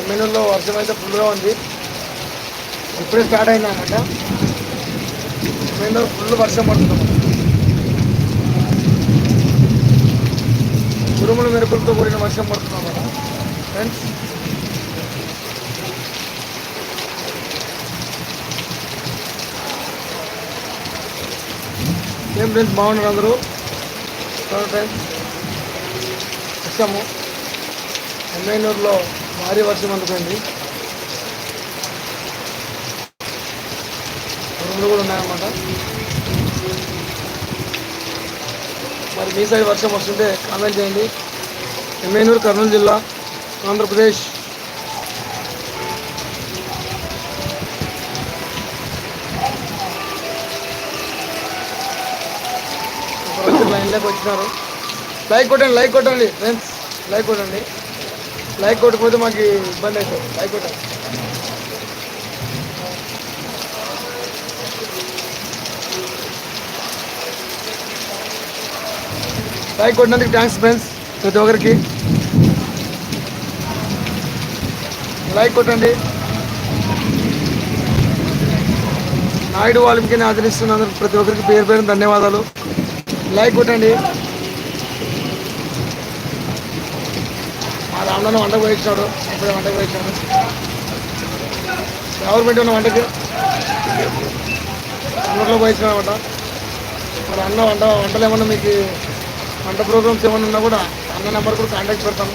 ఎమ్మెన్యూర్లో వర్షం అయితే ఫుల్గా ఉంది. ఇప్పుడే స్టార్ట్ అయింది అనమాట ఫుల్ వర్షం పడుతుంది. ఉరుముల మెరుపులతో కూడిన వర్షం పడుతున్నాం కదా ఫ్రెండ్స్ ఏం ఫ్రెండ్స్ బాగున్నారు అందరూ? ఫ్రెండ్స్ వచ్చాము ఎమ్మెన్యూరులో భారీ వర్షం అందుకండి. ఉరుములు కూడా ఉన్నాయన్నమాట. మరి మీ సైడ్ వర్షం వస్తుంటే కామెంట్ చేయండి. ఎమ్మెనూరు కర్నూలు జిల్లా ఆంధ్రప్రదేశ్. ఇప్పుడు లైన్లోకి వచ్చినారు. లైక్ కొట్టండి లైక్ కొట్టండి ఫ్రెండ్స్ లైక్ కొట్టండి. లైక్ కొట్టకపోతే మాకు ఇబ్బంది అవుతుంది. లైక్ కొట్టాలి. లైక్ కొట్టినందుకు థ్యాంక్స్ ఫ్రెండ్స్ ప్రతి ఒక్కరికి. లైక్ కొట్టండి. నాయుడు వాల్మీకిని ఆదరిస్తున్నందుకు ప్రతి ఒక్కరికి పేరు పేరు ధన్యవాదాలు. లైక్ కొట్టండి. అన్నను వంటకు పోయించాడు. అప్పుడే వంటకు పోయించాడు. ఎవరు పెట్టి ఉన్న వంటకి? అన్నట్లో పోయించాడు అనమాట మరి అన్న వంట వంటలు ఏమన్నా మీకు వంట ప్రోగ్రామ్స్ ఏమైనా ఉన్నా కూడా అన్న నెంబర్ కూడా కాంటాక్ట్ పెడతాను.